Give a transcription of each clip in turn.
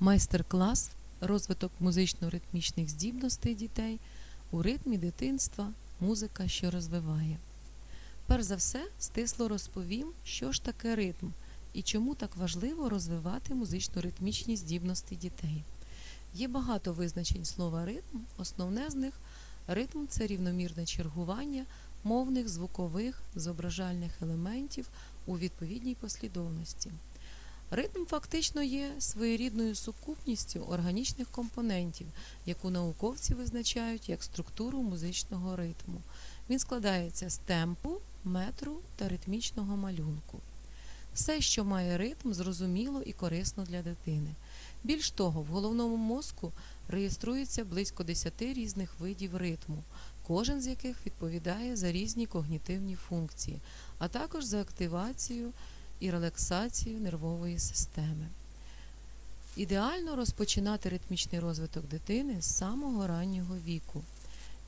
Майстер-клас розвиток музично-ритмічних здібностей дітей у ритмі дитинства музика, що розвиває. Перш за все, стисло розповім, що ж таке ритм і чому так важливо розвивати музично-ритмічні здібності дітей. Є багато визначень слова ритм, основне з них ритм це рівномірне чергування мовних, звукових, зображальних елементів у відповідній послідовності. Ритм фактично є своєрідною сукупністю органічних компонентів, яку науковці визначають як структуру музичного ритму. Він складається з темпу, метру та ритмічного малюнку. Все, що має ритм, зрозуміло і корисно для дитини. Більш того, в головному мозку реєструється близько 10 різних видів ритму, кожен з яких відповідає за різні когнітивні функції, а також за активацію і релаксацію нервової системи. Ідеально розпочинати ритмічний розвиток дитини з самого раннього віку.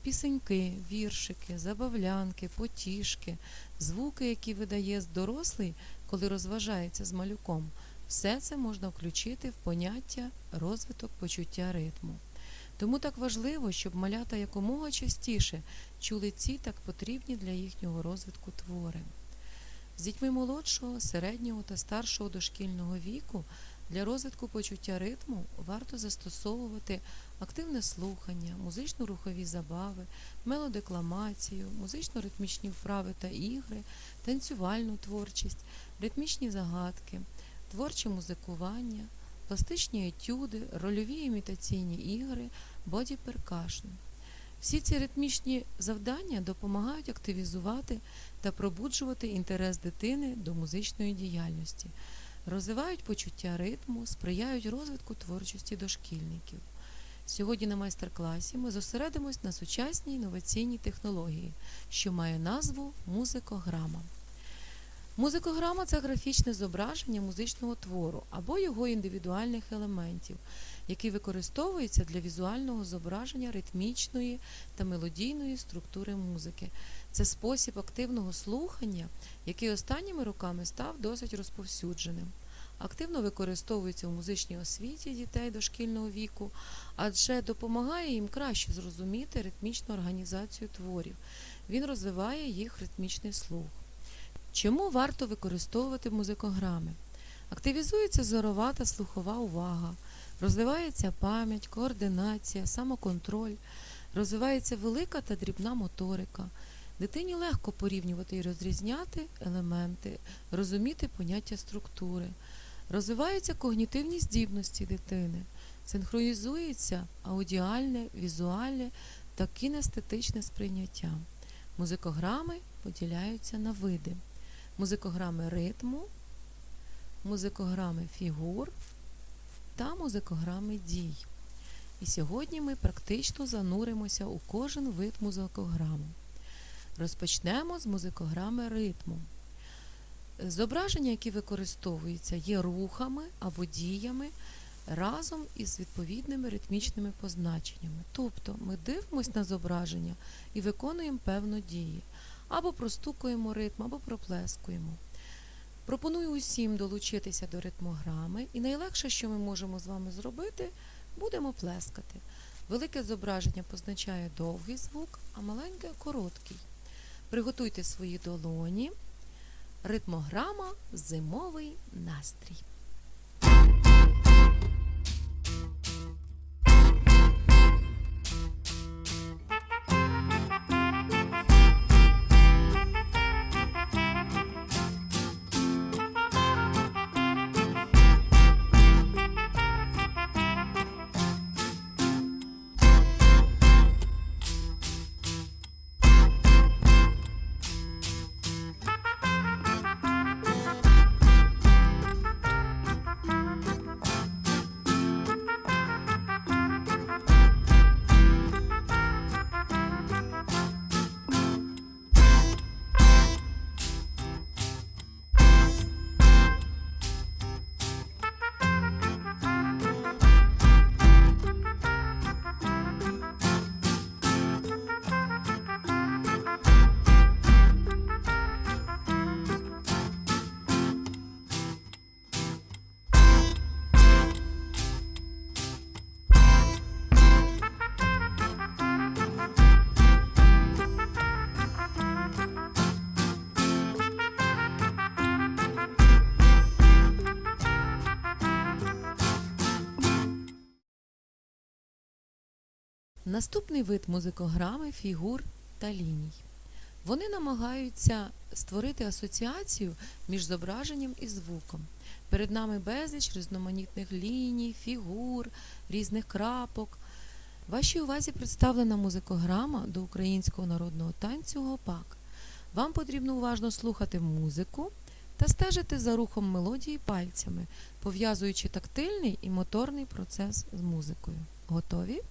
Пісеньки, віршики, забавлянки, потішки, звуки, які видає дорослий, коли розважається з малюком, все це можна включити в поняття розвиток почуття ритму. Тому так важливо, щоб малята якомога частіше чули ці так потрібні для їхнього розвитку твори. З дітьми молодшого, середнього та старшого дошкільного віку для розвитку почуття ритму варто застосовувати активне слухання, музично-рухові забави, мелодекламацію, музично-ритмічні вправи та ігри, танцювальну творчість, ритмічні загадки, творче музикування, пластичні етюди, рольові імітаційні ігри, боді-перкашн. Всі ці ритмічні завдання допомагають активізувати та пробуджувати інтерес дитини до музичної діяльності, розвивають почуття ритму, сприяють розвитку творчості дошкільників. Сьогодні на майстер-класі ми зосередимось на сучасній інноваційній технології, що має назву музикограма. Музикограма це графічне зображення музичного твору або його індивідуальних елементів, який використовується для візуального зображення ритмічної та мелодійної структури музики. Це спосіб активного слухання, який останніми роками став досить розповсюдженим. Активно використовується у музичній освіті дітей дошкільного віку, адже допомагає їм краще зрозуміти ритмічну організацію творів. Він розвиває їх ритмічний слух. Чому варто використовувати музикограми? Активізується зорова та слухова увага, розвивається пам'ять, координація, самоконтроль, розвивається велика та дрібна моторика. Дитині легко порівнювати і розрізняти елементи, розуміти поняття структури. Розвиваються когнітивні здібності дитини, синхронізується аудіальне, візуальне та кінестетичне сприйняття. Музикограми поділяються на види музикограми ритму, музикограми фігур та музикограми дій. І сьогодні ми практично зануримося у кожен вид музикограму. Розпочнемо з музикограми ритму. Зображення, які використовуються, є рухами або діями разом із відповідними ритмічними позначеннями. Тобто ми дивимося на зображення і виконуємо певну дію. Або простукуємо ритм, або проплескуємо. Пропоную усім долучитися до ритмограми, і найлегше, що ми можемо з вами зробити, будемо плескати. Велике зображення позначає довгий звук, а маленьке короткий. Приготуйте свої долоні. Ритмограма зимовий настрій. Наступний вид музикограми фігур та ліній. Вони намагаються створити асоціацію між зображенням і звуком. Перед нами безліч різноманітних ліній, фігур, різних крапок. Вашій увазі представлена музикограма до українського народного танцю гопак. Вам потрібно уважно слухати музику та стежити за рухом мелодії пальцями, пов'язуючи тактильний і моторний процес з музикою. Готові?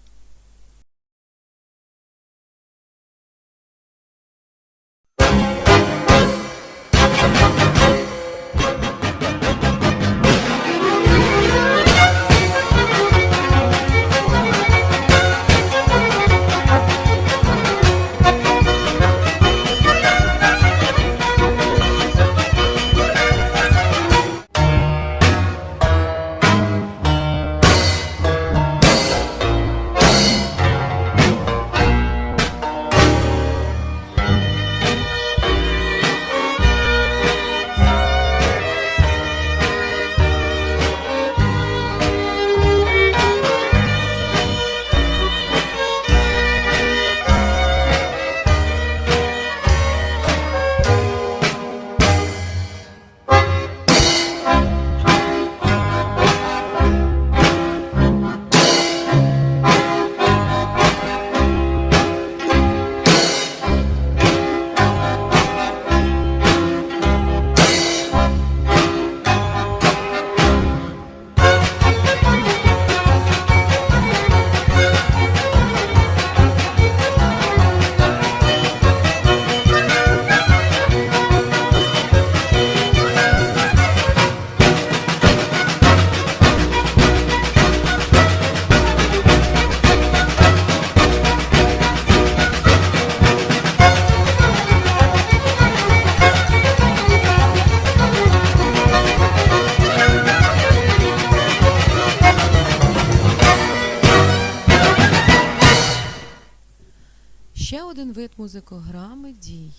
Ще один вид музикограми дій.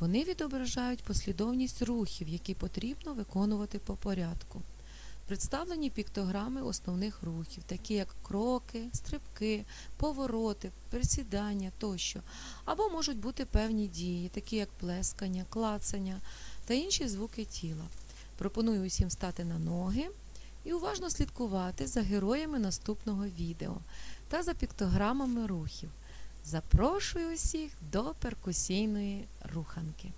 Вони відображають послідовність рухів, які потрібно виконувати по порядку. Представлені піктограми основних рухів, такі як кроки, стрибки, повороти, присідання тощо, або можуть бути певні дії, такі як плескання, клацання та інші звуки тіла. Пропоную усім стати на ноги і уважно слідкувати за героями наступного відео та за піктограмами рухів. Запрошую усіх до перкусійної руханки.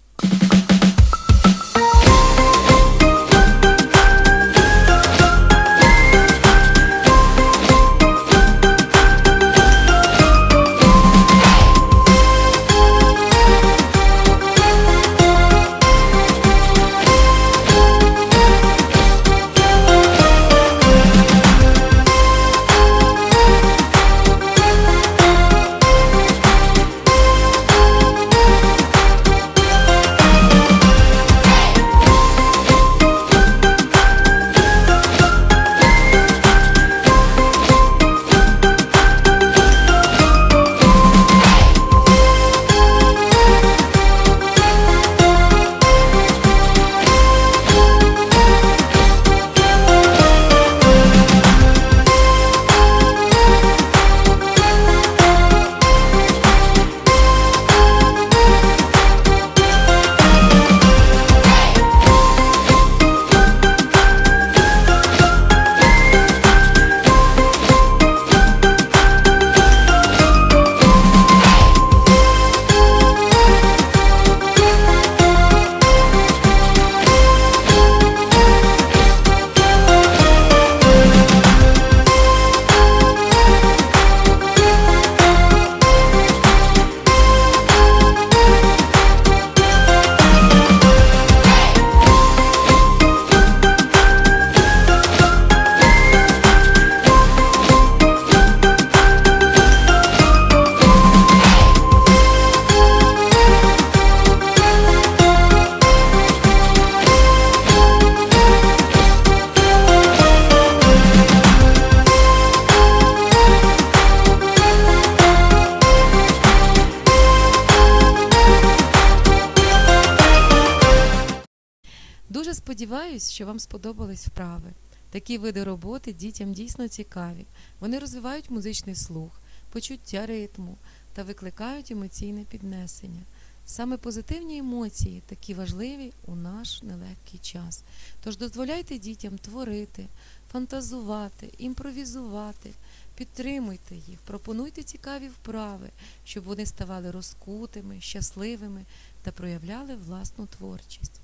Сподіваюсь, що вам сподобались вправи. Такі види роботи дітям дійсно цікаві. Вони розвивають музичний слух, почуття ритму та викликають емоційне піднесення. Саме позитивні емоції такі важливі у наш нелегкий час. Тож дозволяйте дітям творити, фантазувати, імпровізувати, підтримуйте їх, пропонуйте цікаві вправи, щоб вони ставали розкутими, щасливими та проявляли власну творчість.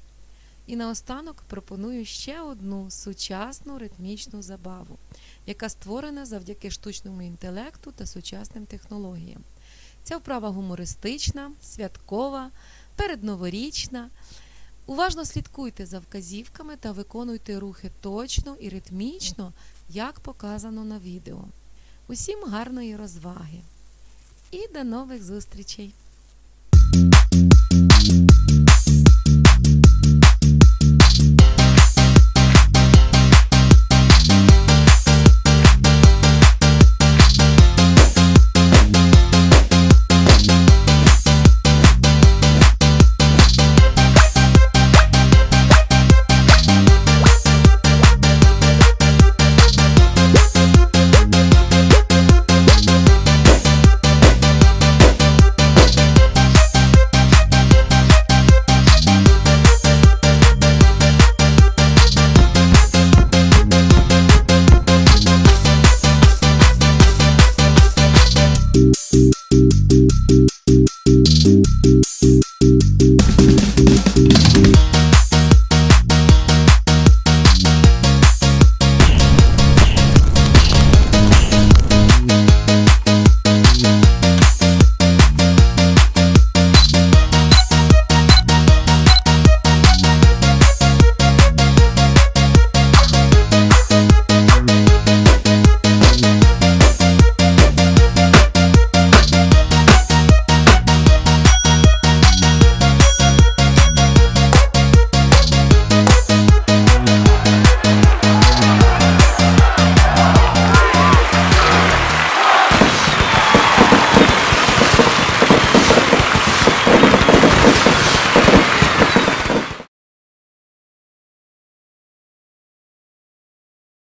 І наостанок пропоную ще одну сучасну ритмічну забаву, яка створена завдяки штучному інтелекту та сучасним технологіям. Ця вправа гумористична, святкова, передноворічна. Уважно слідкуйте за вказівками та виконуйте рухи точно і ритмічно, як показано на відео. Усім гарної розваги! І до нових зустрічей!